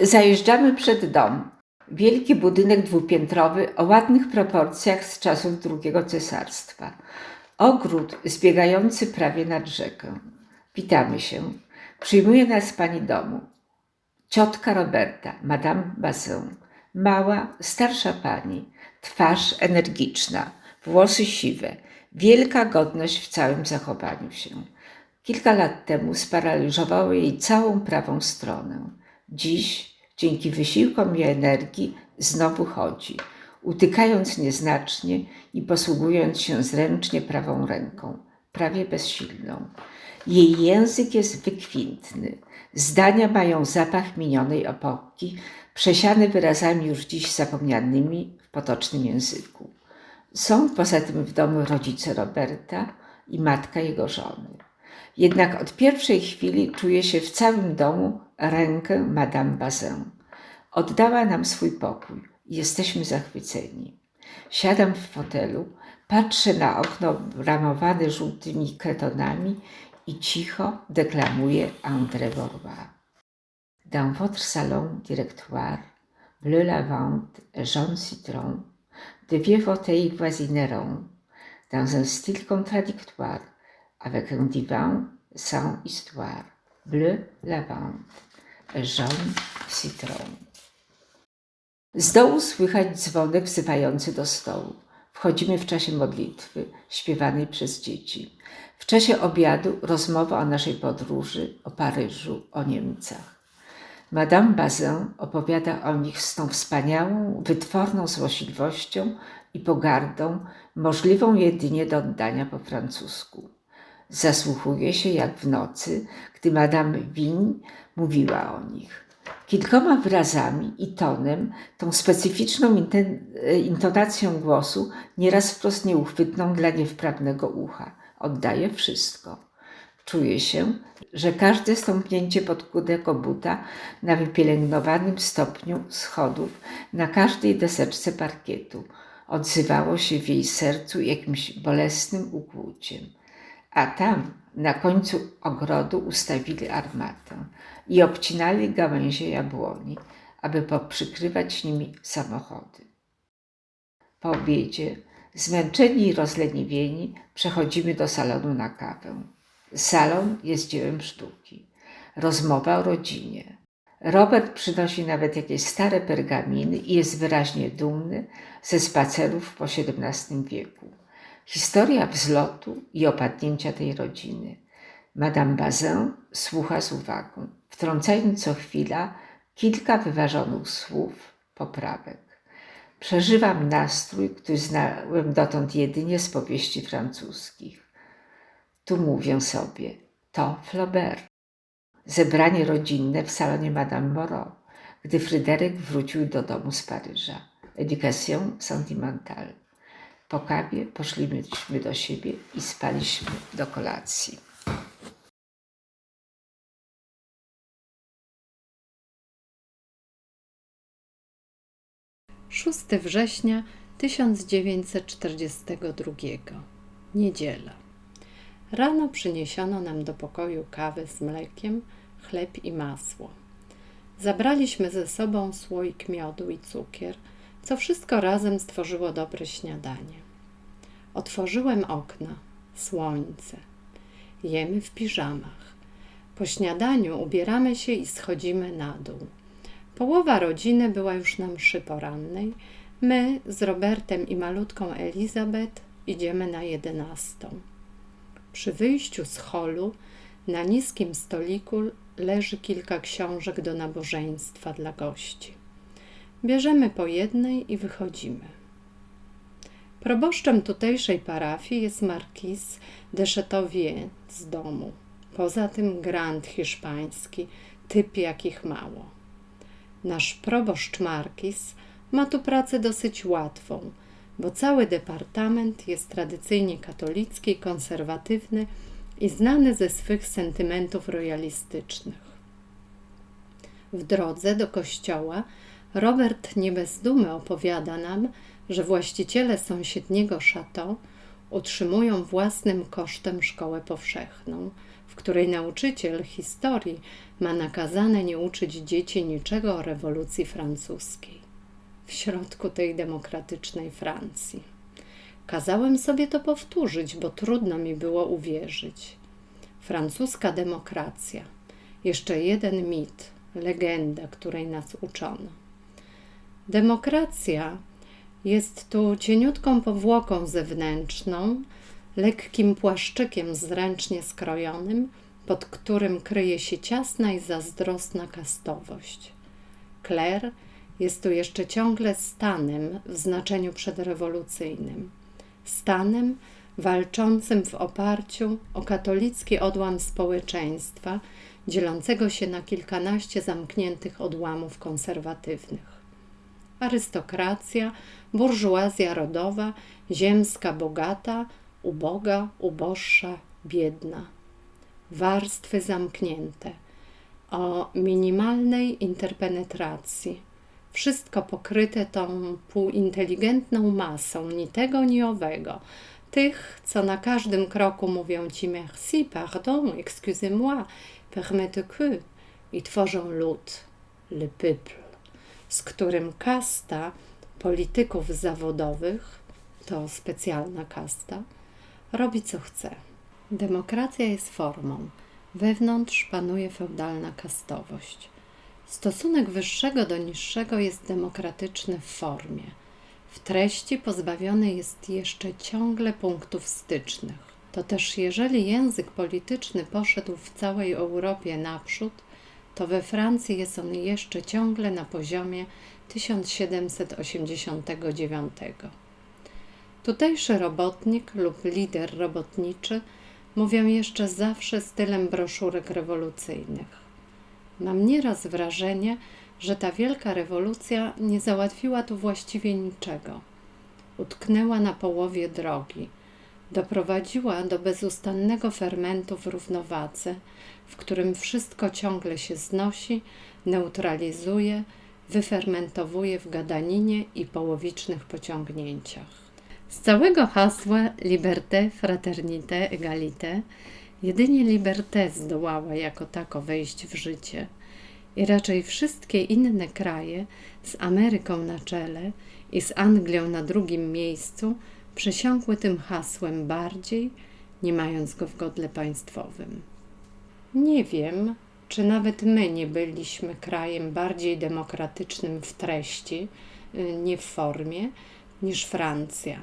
Zajeżdżamy przed dom. Wielki budynek dwupiętrowy o ładnych proporcjach z czasów II cesarstwa. Ogród zbiegający prawie nad rzekę. Witamy się. Przyjmuje nas pani domu. Ciotka Roberta, Madame Bazin. Mała, starsza pani. Twarz energiczna, włosy siwe. Wielka godność w całym zachowaniu się. Kilka lat temu sparaliżowało jej całą prawą stronę. Dziś, dzięki wysiłkom i energii, znowu chodzi, utykając nieznacznie i posługując się zręcznie prawą ręką, prawie bezsilną. Jej język jest wykwintny. Zdania mają zapach minionej epoki, przesiane wyrazami już dziś zapomnianymi w potocznym języku. Są poza tym w domu rodzice Roberta i matka jego żony. Jednak od pierwszej chwili czuje się w całym domu rękę Madame Bazin. Oddała nam swój pokój jesteśmy zachwyceni. Siadam w fotelu, patrzę na okno ramowane żółtymi kretonami i cicho deklamuję André Vaurois. Dans votre salon directoire, bleu lavande et jaune citron, de vieux fauteuils dans un style contradictoire, avec un divan sans histoire, bleu lavande jaune citron. Z dołu słychać dzwonek wzywający do stołu. Wchodzimy w czasie modlitwy, śpiewanej przez dzieci. W czasie obiadu rozmowa o naszej podróży, o Paryżu, o Niemcach. Madame Bazin opowiada o nich z tą wspaniałą, wytworną złośliwością i pogardą, możliwą jedynie do oddania po francusku. Zasłuchuje się jak w nocy, gdy Madame Vigne mówiła o nich kilkoma wyrazami i tonem, tą specyficzną intonacją głosu, nieraz wprost nieuchwytną dla niewprawnego ucha. Oddaje wszystko. Czuje się, że każde stąpnięcie pod kudego buta na wypielęgnowanym stopniu schodów, na każdej deseczce parkietu odzywało się w jej sercu jakimś bolesnym ukłuciem. A tam, na końcu ogrodu, ustawili armatę i obcinali gałęzie jabłoni, aby poprzykrywać nimi samochody. Po obiedzie, zmęczeni i rozleniwieni, przechodzimy do salonu na kawę. Salon jest dziełem sztuki. Rozmowa o rodzinie. Robert przynosi nawet jakieś stare pergaminy i jest wyraźnie dumny ze spacerów po XVII wieku. Historia wzlotu i opadnięcia tej rodziny. Madame Bazin słucha z uwagą, wtrącając co chwila kilka wyważonych słów, poprawek. Przeżywam nastrój, który znałem dotąd jedynie z powieści francuskich. Tu mówię sobie, to Flaubert. Zebranie rodzinne w salonie Madame Moreau, gdy Fryderyk wrócił do domu z Paryża. Education sentimentale. Po kawie poszliśmy do siebie i spaliśmy do kolacji. 6 września 1942. Niedziela. Rano przyniesiono nam do pokoju kawę z mlekiem, chleb i masło. Zabraliśmy ze sobą słoik miodu i cukier, co wszystko razem stworzyło dobre śniadanie. Otworzyłem okna, słońce. Jemy w piżamach. Po śniadaniu ubieramy się i schodzimy na dół. Połowa rodziny była już na mszy porannej. My z Robertem i malutką Elizabeth idziemy na jedenastą. Przy wyjściu z holu na niskim stoliku leży kilka książek do nabożeństwa dla gości. Bierzemy po jednej i wychodzimy. Proboszczem tutejszej parafii jest markiz de Chateauvieux z domu. Poza tym grant hiszpański, typ jakich mało. Nasz proboszcz Markis ma tu pracę dosyć łatwą, bo cały departament jest tradycyjnie katolicki, konserwatywny i znany ze swych sentymentów royalistycznych. W drodze do kościoła Robert nie bez dumy opowiada nam, że właściciele sąsiedniego chateau utrzymują własnym kosztem szkołę powszechną, w której nauczyciel historii ma nakazane nie uczyć dzieci niczego o rewolucji francuskiej. W środku tej demokratycznej Francji. Kazałem sobie to powtórzyć, bo trudno mi było uwierzyć. Francuska demokracja. Jeszcze jeden mit, legenda, której nas uczono. Demokracja jest tu cieniutką powłoką zewnętrzną, lekkim płaszczykiem zręcznie skrojonym, pod którym kryje się ciasna i zazdrosna kastowość. Kler jest tu jeszcze ciągle stanem w znaczeniu przedrewolucyjnym. Stanem walczącym w oparciu o katolicki odłam społeczeństwa, dzielącego się na kilkanaście zamkniętych odłamów konserwatywnych arystokracja, burżuazja rodowa, ziemska bogata, uboga, uboższa, biedna. Warstwy zamknięte, o minimalnej interpenetracji. Wszystko pokryte tą półinteligentną masą, ni tego, ni owego. Tych, co na każdym kroku mówią ci merci, pardon, excusez-moi, permettez que i tworzą lud, le peuple z którym kasta polityków zawodowych, to specjalna kasta, robi co chce. Demokracja jest formą, wewnątrz panuje feudalna kastowość. Stosunek wyższego do niższego jest demokratyczny w formie. W treści pozbawiony jest jeszcze ciągle punktów stycznych. To też jeżeli język polityczny poszedł w całej Europie naprzód, to we Francji jest on jeszcze ciągle na poziomie 1789. Tutejszy robotnik lub lider robotniczy mówią jeszcze zawsze stylem broszurek rewolucyjnych. Mam nieraz wrażenie, że ta wielka rewolucja nie załatwiła tu właściwie niczego. Utknęła na połowie drogi, doprowadziła do bezustannego fermentu w równowadze, w którym wszystko ciągle się znosi, neutralizuje, wyfermentowuje w gadaninie i połowicznych pociągnięciach. Z całego hasła liberté, fraternité, égalité jedynie liberté zdołała jako tako wejść w życie i raczej wszystkie inne kraje z Ameryką na czele i z Anglią na drugim miejscu przesiąkły tym hasłem bardziej, nie mając go w godle państwowym. Nie wiem, czy nawet my nie byliśmy krajem bardziej demokratycznym w treści, y, nie w formie, niż Francja.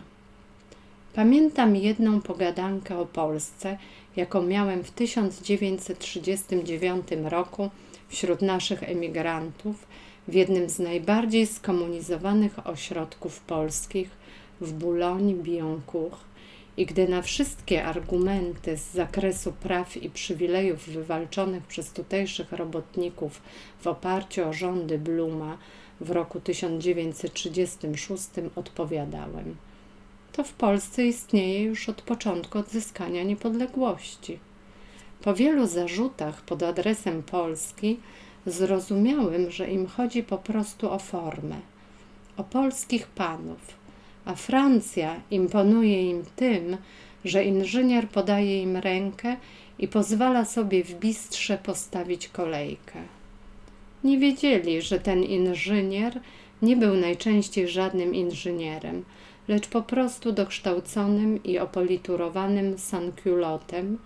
Pamiętam jedną pogadankę o Polsce, jaką miałem w 1939 roku wśród naszych emigrantów w jednym z najbardziej skomunizowanych ośrodków polskich w Boulogne-Billancourt i gdy na wszystkie argumenty z zakresu praw i przywilejów wywalczonych przez tutejszych robotników w oparciu o rządy Bluma w roku 1936 odpowiadałem. To w Polsce istnieje już od początku odzyskania niepodległości. Po wielu zarzutach pod adresem Polski zrozumiałem, że im chodzi po prostu o formę, o polskich panów a Francja imponuje im tym, że inżynier podaje im rękę i pozwala sobie w bistrze postawić kolejkę. Nie wiedzieli, że ten inżynier nie był najczęściej żadnym inżynierem, lecz po prostu dokształconym i opoliturowanym sankulotem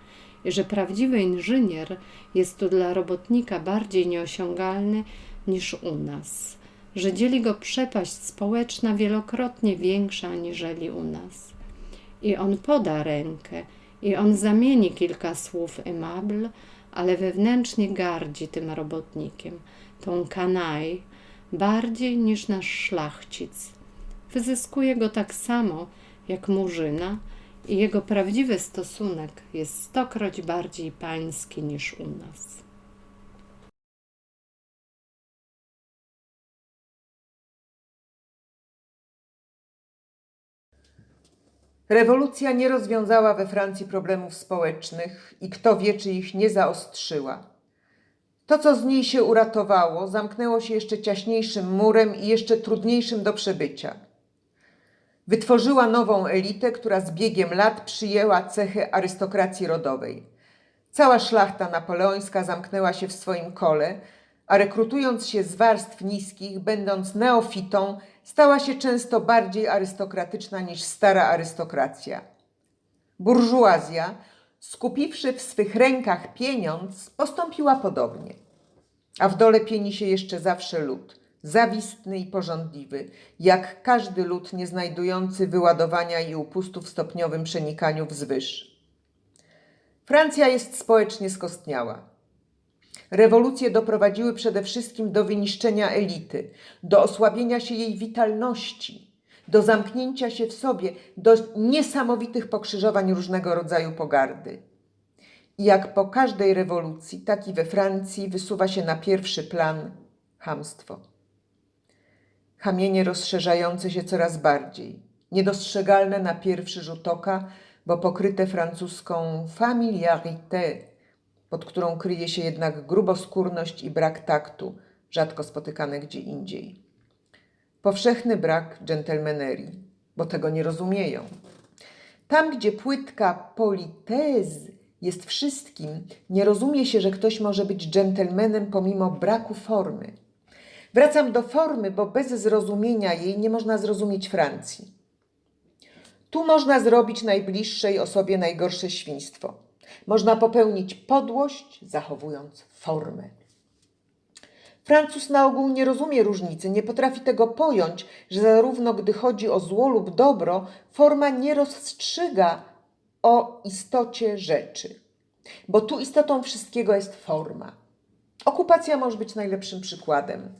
i że prawdziwy inżynier jest tu dla robotnika bardziej nieosiągalny niż u nas że dzieli go przepaść społeczna wielokrotnie większa aniżeli u nas. I on poda rękę, i on zamieni kilka słów aimable, ale wewnętrznie gardzi tym robotnikiem, tą kanaj, bardziej niż nasz szlachcic. Wyzyskuje go tak samo jak murzyna, i jego prawdziwy stosunek jest stokroć bardziej pański niż u nas. Rewolucja nie rozwiązała we Francji problemów społecznych i kto wie, czy ich nie zaostrzyła. To, co z niej się uratowało, zamknęło się jeszcze ciaśniejszym murem i jeszcze trudniejszym do przebycia. Wytworzyła nową elitę, która z biegiem lat przyjęła cechy arystokracji rodowej. Cała szlachta napoleońska zamknęła się w swoim kole, a rekrutując się z warstw niskich, będąc neofitą, stała się często bardziej arystokratyczna niż stara arystokracja. Burżuazja, skupiwszy w swych rękach pieniądz, postąpiła podobnie. A w dole pieni się jeszcze zawsze lud, zawistny i porządliwy, jak każdy lud nie znajdujący wyładowania i upustu w stopniowym przenikaniu wzwyż. Francja jest społecznie skostniała. Rewolucje doprowadziły przede wszystkim do wyniszczenia elity, do osłabienia się jej witalności, do zamknięcia się w sobie, do niesamowitych pokrzyżowań różnego rodzaju pogardy. I jak po każdej rewolucji, tak i we Francji wysuwa się na pierwszy plan hamstwo. Chamienie rozszerzające się coraz bardziej, niedostrzegalne na pierwszy rzut oka, bo pokryte francuską familiarité, pod którą kryje się jednak gruboskórność i brak taktu, rzadko spotykane gdzie indziej. Powszechny brak dżentelmenerii, bo tego nie rozumieją. Tam, gdzie płytka politez jest wszystkim, nie rozumie się, że ktoś może być dżentelmenem pomimo braku formy. Wracam do formy, bo bez zrozumienia jej nie można zrozumieć Francji. Tu można zrobić najbliższej osobie najgorsze świństwo. Można popełnić podłość, zachowując formę. Francuz na ogół nie rozumie różnicy, nie potrafi tego pojąć, że zarówno gdy chodzi o zło lub dobro, forma nie rozstrzyga o istocie rzeczy. Bo tu istotą wszystkiego jest forma. Okupacja może być najlepszym przykładem.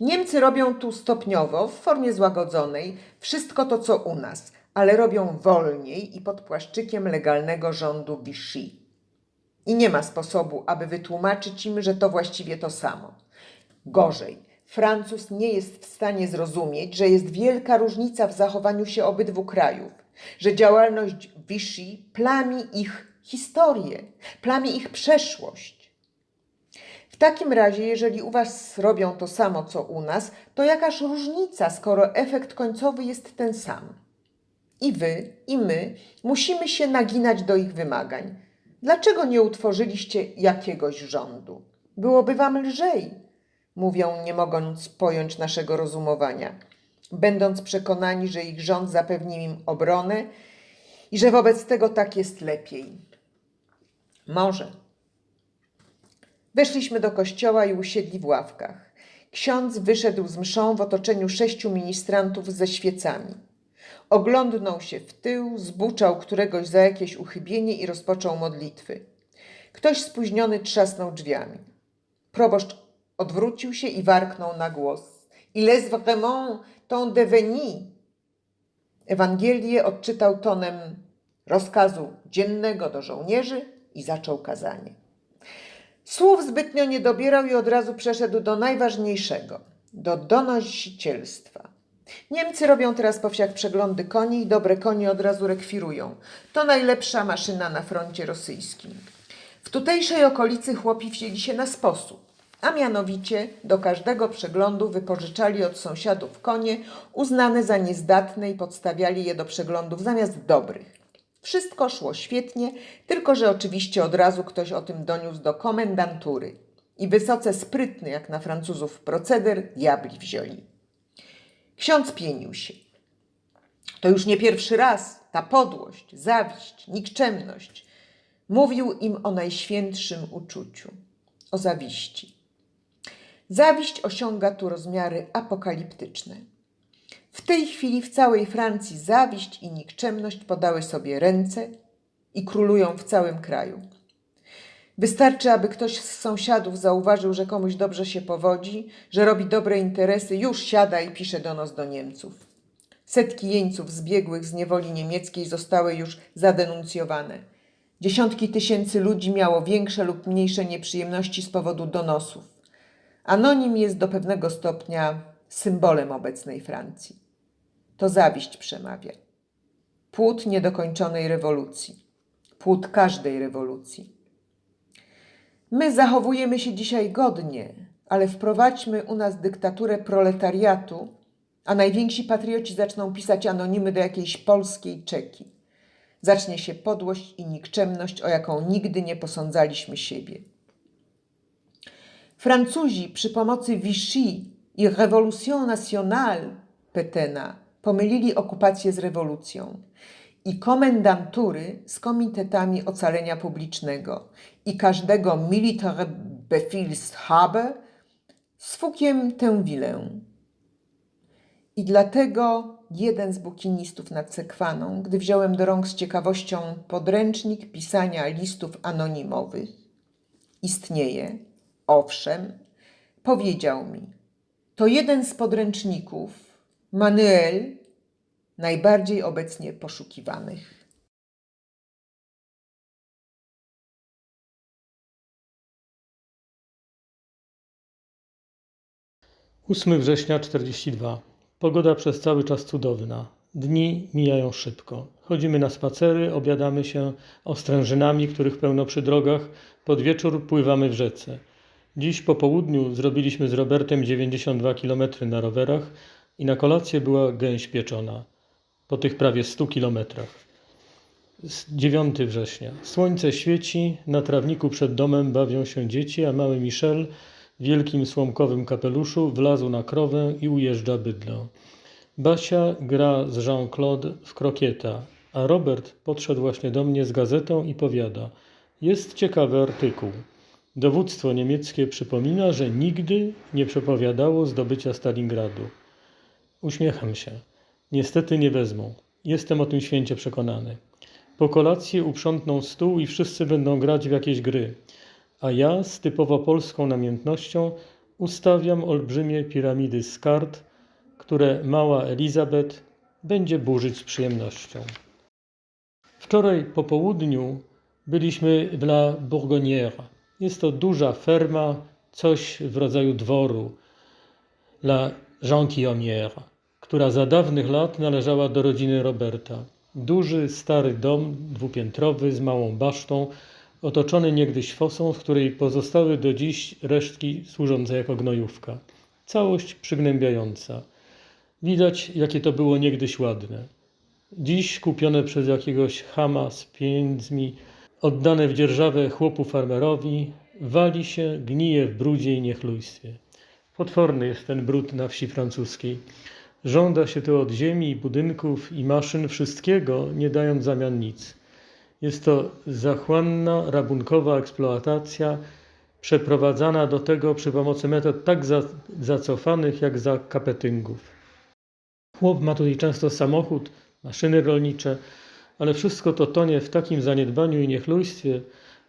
Niemcy robią tu stopniowo, w formie złagodzonej, wszystko to, co u nas, ale robią wolniej i pod płaszczykiem legalnego rządu Vichy. I nie ma sposobu, aby wytłumaczyć im, że to właściwie to samo. Gorzej, Francuz nie jest w stanie zrozumieć, że jest wielka różnica w zachowaniu się obydwu krajów, że działalność Vichy plami ich historię, plami ich przeszłość. W takim razie, jeżeli u Was robią to samo, co u nas, to jakaż różnica, skoro efekt końcowy jest ten sam? I Wy, i my musimy się naginać do ich wymagań. Dlaczego nie utworzyliście jakiegoś rządu? Byłoby Wam lżej, mówią, nie mogąc pojąć naszego rozumowania, będąc przekonani, że ich rząd zapewni im obronę i że wobec tego tak jest lepiej. Może. Weszliśmy do kościoła i usiedli w ławkach. Ksiądz wyszedł z mszą w otoczeniu sześciu ministrantów ze świecami. Oglądnął się w tył, zbuczał któregoś za jakieś uchybienie i rozpoczął modlitwy. Ktoś spóźniony trzasnął drzwiami. Proboszcz odwrócił się i warknął na głos. Il est vraiment ton devenu. Ewangelię odczytał tonem rozkazu dziennego do żołnierzy i zaczął kazanie. Słów zbytnio nie dobierał i od razu przeszedł do najważniejszego do donosicielstwa. Niemcy robią teraz po wsiach przeglądy koni i dobre konie od razu rekwirują. To najlepsza maszyna na froncie rosyjskim. W tutejszej okolicy chłopi wzięli się na sposób, a mianowicie do każdego przeglądu wypożyczali od sąsiadów konie uznane za niezdatne i podstawiali je do przeglądów zamiast dobrych. Wszystko szło świetnie, tylko że oczywiście od razu ktoś o tym doniósł do komendantury. I wysoce sprytny, jak na Francuzów proceder, diabli wzięli. Ksiądz pienił się. To już nie pierwszy raz ta podłość, zawiść, nikczemność. Mówił im o najświętszym uczuciu, o zawiści. Zawiść osiąga tu rozmiary apokaliptyczne. W tej chwili w całej Francji zawiść i nikczemność podały sobie ręce i królują w całym kraju. Wystarczy, aby ktoś z sąsiadów zauważył, że komuś dobrze się powodzi, że robi dobre interesy, już siada i pisze donos do Niemców. Setki jeńców zbiegłych z niewoli niemieckiej zostały już zadenuncjowane. Dziesiątki tysięcy ludzi miało większe lub mniejsze nieprzyjemności z powodu donosów. Anonim jest do pewnego stopnia symbolem obecnej Francji. To zawiść przemawia. Płód niedokończonej rewolucji. Płód każdej rewolucji. My zachowujemy się dzisiaj godnie, ale wprowadźmy u nas dyktaturę proletariatu, a najwięksi patrioci zaczną pisać anonimy do jakiejś polskiej czeki. zacznie się podłość i nikczemność, o jaką nigdy nie posądzaliśmy siebie. Francuzi przy pomocy Vichy i Révolution Nationale Petena pomylili okupację z rewolucją i komendantury z komitetami ocalenia publicznego i każdego Military Befehlshaber z fukiem tę wilę. I dlatego jeden z bukinistów nad Sekwaną, gdy wziąłem do rąk z ciekawością podręcznik pisania listów anonimowych, istnieje, owszem, powiedział mi, to jeden z podręczników, manuel najbardziej obecnie poszukiwanych. 8 września 42. Pogoda przez cały czas cudowna. Dni mijają szybko. Chodzimy na spacery, obiadamy się ostrężynami, których pełno przy drogach. Pod wieczór pływamy w rzece. Dziś po południu zrobiliśmy z Robertem 92 km na rowerach i na kolację była gęś pieczona. Po tych prawie 100 kilometrach. Z 9 września. Słońce świeci, na trawniku przed domem bawią się dzieci, a mały Michel w wielkim słomkowym kapeluszu wlazł na krowę i ujeżdża bydlę. Basia gra z Jean-Claude w krokieta, a Robert podszedł właśnie do mnie z gazetą i powiada: Jest ciekawy artykuł. Dowództwo niemieckie przypomina, że nigdy nie przepowiadało zdobycia Stalingradu. Uśmiecham się. Niestety nie wezmą. Jestem o tym święcie przekonany. Po kolacji uprzątną stół i wszyscy będą grać w jakieś gry, a ja z typowo polską namiętnością ustawiam olbrzymie piramidy z kart, które mała Elizabeth będzie burzyć z przyjemnością. Wczoraj po południu byliśmy w La Bourgonnière. Jest to duża ferma, coś w rodzaju dworu. La Gentilhommière, która za dawnych lat należała do rodziny Roberta. Duży, stary dom, dwupiętrowy, z małą basztą, otoczony niegdyś fosą, z której pozostały do dziś resztki służące jako gnojówka. Całość przygnębiająca. Widać, jakie to było niegdyś ładne. Dziś kupione przez jakiegoś chama z pieniędzmi, oddane w dzierżawę chłopu farmerowi, wali się, gnije w brudzie i niechlujstwie. Potworny jest ten brud na wsi francuskiej. Żąda się tu od ziemi, budynków i maszyn wszystkiego, nie dając zamian nic. Jest to zachłanna, rabunkowa eksploatacja, przeprowadzana do tego przy pomocy metod tak za, zacofanych jak za kapetyngów. Chłop ma tutaj często samochód, maszyny rolnicze, ale wszystko to tonie w takim zaniedbaniu i niechlujstwie,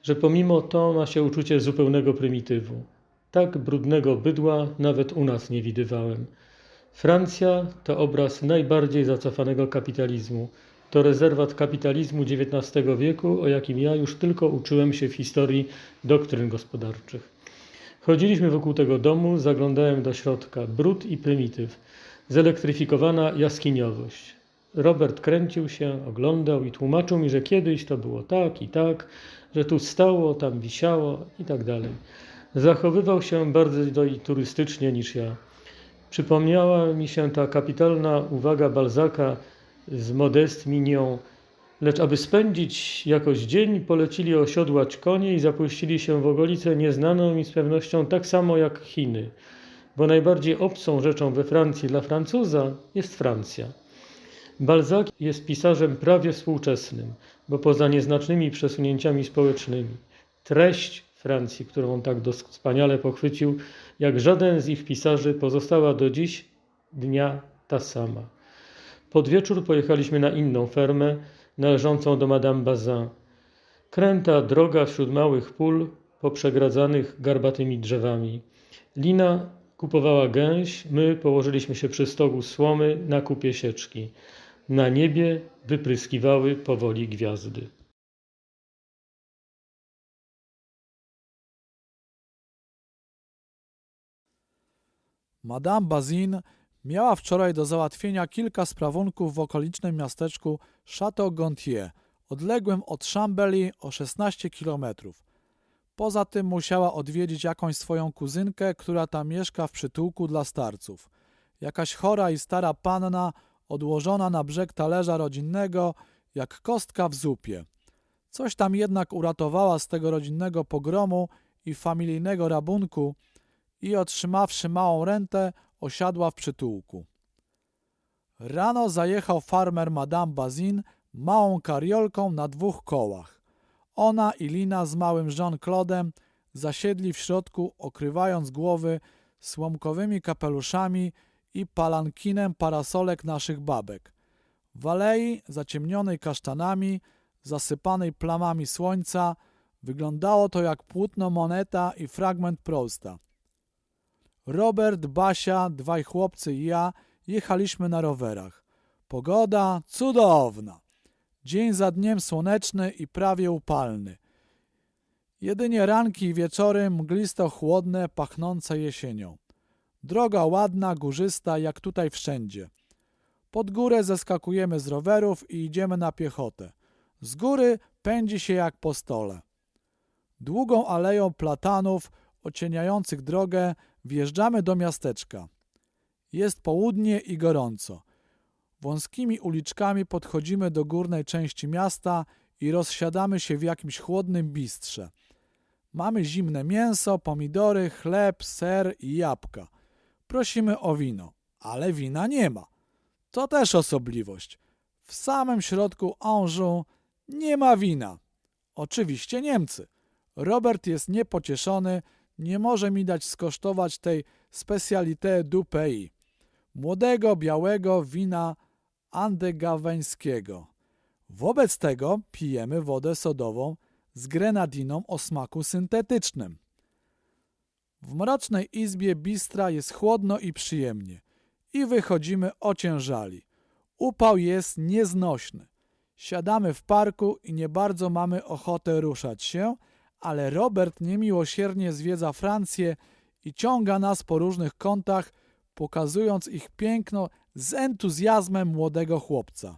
że pomimo to ma się uczucie zupełnego prymitywu. Tak brudnego bydła nawet u nas nie widywałem. Francja to obraz najbardziej zacofanego kapitalizmu. To rezerwat kapitalizmu XIX wieku, o jakim ja już tylko uczyłem się w historii doktryn gospodarczych. Chodziliśmy wokół tego domu, zaglądałem do środka. Brud i prymityw. Zelektryfikowana jaskiniowość. Robert kręcił się, oglądał i tłumaczył mi, że kiedyś to było tak i tak, że tu stało, tam wisiało i tak dalej. Zachowywał się bardziej turystycznie niż ja. Przypomniała mi się ta kapitalna uwaga Balzaka z Modest Mignon. Lecz aby spędzić jakoś dzień, polecili osiodłać konie i zapuścili się w okolicę nieznaną mi z pewnością tak samo jak Chiny, bo najbardziej obcą rzeczą we Francji dla Francuza jest Francja. Balzac jest pisarzem prawie współczesnym, bo poza nieznacznymi przesunięciami społecznymi, treść Francji, którą on tak wspaniale pochwycił, jak żaden z ich pisarzy, pozostała do dziś dnia ta sama. Pod wieczór pojechaliśmy na inną fermę, należącą do Madame Bazin. Kręta droga wśród małych pól, poprzegradzanych garbatymi drzewami. Lina kupowała gęś, my położyliśmy się przy stogu słomy na kupie sieczki. Na niebie wypryskiwały powoli gwiazdy. Madame Bazin miała wczoraj do załatwienia kilka sprawunków w okolicznym miasteczku Château-Gontier, odległym od Chambéry o 16 kilometrów. Poza tym musiała odwiedzić jakąś swoją kuzynkę, która tam mieszka w przytułku dla starców. Jakaś chora i stara panna, odłożona na brzeg talerza rodzinnego jak kostka w zupie. Coś tam jednak uratowała z tego rodzinnego pogromu i familijnego rabunku i otrzymawszy małą rentę, osiadła w przytułku. Rano zajechał farmer Madame Bazin małą kariolką na dwóch kołach. Ona i Lina z małym Jean-Claude'em zasiedli w środku, okrywając głowy słomkowymi kapeluszami i palankinem parasolek naszych babek. W alei, zaciemnionej kasztanami, zasypanej plamami słońca, wyglądało to jak płótno moneta i fragment Prousta. Robert, Basia, dwaj chłopcy i ja jechaliśmy na rowerach. Pogoda cudowna. Dzień za dniem słoneczny i prawie upalny. Jedynie ranki i wieczory mglisto-chłodne, pachnące jesienią. Droga ładna, górzysta, jak tutaj wszędzie. Pod górę zeskakujemy z rowerów i idziemy na piechotę. Z góry pędzi się jak po stole. Długą aleją platanów ocieniających drogę wjeżdżamy do miasteczka. Jest południe i gorąco. Wąskimi uliczkami podchodzimy do górnej części miasta i rozsiadamy się w jakimś chłodnym bistrze. Mamy zimne mięso, pomidory, chleb, ser i jabłka. Prosimy o wino, ale wina nie ma. To też osobliwość. W samym środku Anjou nie ma wina. Oczywiście Niemcy. Robert jest niepocieszony, nie może mi dać skosztować tej specalité du. Młodego, białego wina andegaweńskiego. Wobec tego pijemy wodę sodową z grenadiną o smaku syntetycznym. W mrocznej izbie bistra jest chłodno i przyjemnie i wychodzimy ociężali. Upał jest nieznośny. Siadamy w parku i nie bardzo mamy ochotę ruszać się, ale Robert niemiłosiernie zwiedza Francję i ciąga nas po różnych kątach, pokazując ich piękno z entuzjazmem młodego chłopca.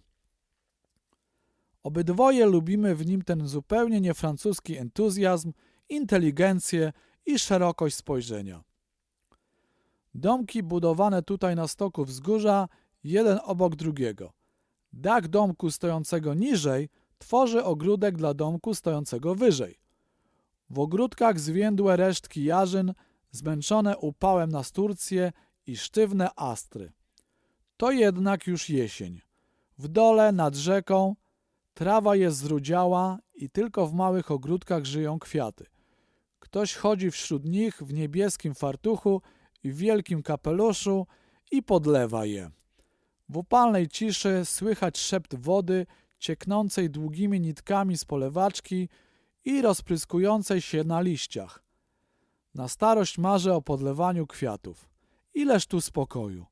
Obydwoje lubimy w nim ten zupełnie niefrancuski entuzjazm, inteligencję i szerokość spojrzenia. Domki budowane tutaj na stoku wzgórza, jeden obok drugiego. Dach domku stojącego niżej tworzy ogródek dla domku stojącego wyżej. W ogródkach zwiędłe resztki jarzyn, zmęczone upałem na sturcje i sztywne astry. To jednak już jesień. W dole nad rzeką trawa jest zrudziała i tylko w małych ogródkach żyją kwiaty. Ktoś chodzi wśród nich w niebieskim fartuchu i wielkim kapeluszu i podlewa je. W upalnej ciszy słychać szept wody cieknącej długimi nitkami z polewaczki i rozpryskującej się na liściach. Na starość marzę o podlewaniu kwiatów. Ileż tu spokoju.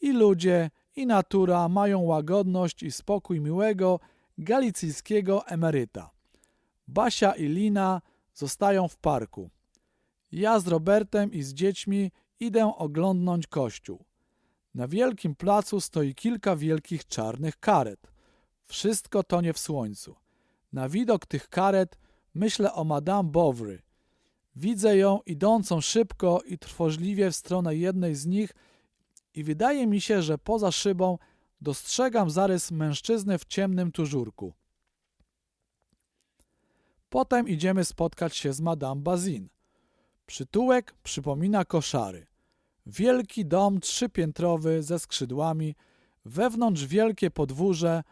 I ludzie, i natura mają łagodność i spokój miłego, galicyjskiego emeryta. Basia i Lina zostają w parku. Ja z Robertem i z dziećmi idę oglądnąć kościół. Na wielkim placu stoi kilka wielkich czarnych karet. Wszystko tonie w słońcu. Na widok tych karet myślę o Madame Bovary. Widzę ją idącą szybko i trwożliwie w stronę jednej z nich i wydaje mi się, że poza szybą dostrzegam zarys mężczyzny w ciemnym tużurku. Potem idziemy spotkać się z Madame Bazin. Przytułek przypomina koszary. Wielki dom trzypiętrowy ze skrzydłami, wewnątrz wielkie podwórze,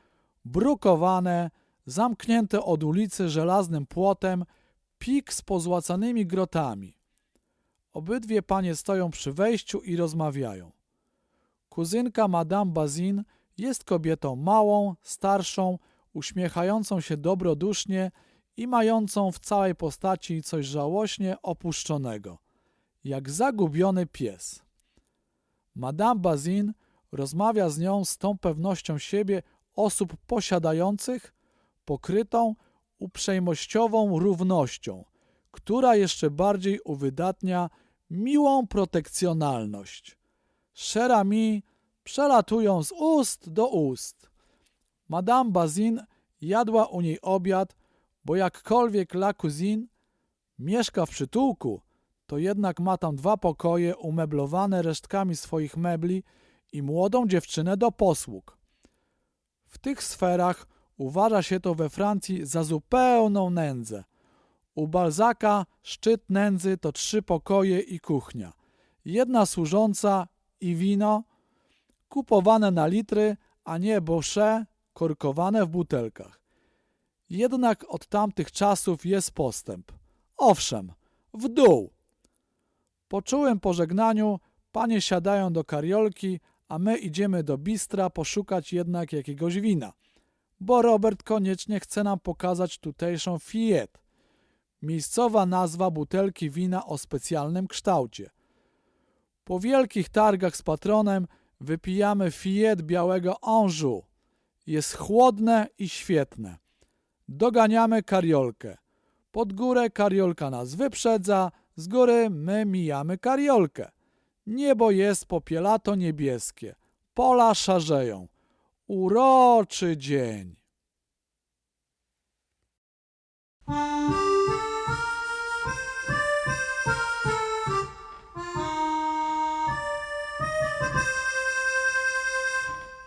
brukowane, zamknięte od ulicy żelaznym płotem, pik z pozłacanymi grotami. Obydwie panie stoją przy wejściu i rozmawiają. Kuzynka Madame Bazin jest kobietą małą, starszą, uśmiechającą się dobrodusznie i mającą w całej postaci coś żałośnie opuszczonego, jak zagubiony pies. Madame Bazin rozmawia z nią z tą pewnością siebie osób posiadających, pokrytą uprzejmościową równością, która jeszcze bardziej uwydatnia miłą protekcjonalność. Cher mi przelatują z ust do ust. Madame Bazin jadła u niej obiad, bo jakkolwiek La Cousine mieszka w przytułku, to jednak ma tam dwa pokoje umeblowane resztkami swoich mebli i młodą dziewczynę do posług. W tych sferach Uważa się to we Francji za zupełną nędzę. U Balzaka szczyt nędzy to trzy pokoje i kuchnia. Jedna służąca i wino, kupowane na litry, a nie bosze, korkowane w butelkach. Jednak od tamtych czasów jest postęp. Owszem, w dół. Po czułym pożegnaniu panie siadają do kariolki, a my idziemy do bistra poszukać jednak jakiegoś wina, bo Robert koniecznie chce nam pokazać tutejszą Fiat. Miejscowa nazwa butelki wina o specjalnym kształcie. Po wielkich targach z patronem wypijamy Fiat białego Anjou. Jest chłodne i świetne. Doganiamy kariolkę. Pod górę kariolka nas wyprzedza, z góry my mijamy kariolkę. Niebo jest popielato niebieskie, pola szarzeją. Uroczy dzień.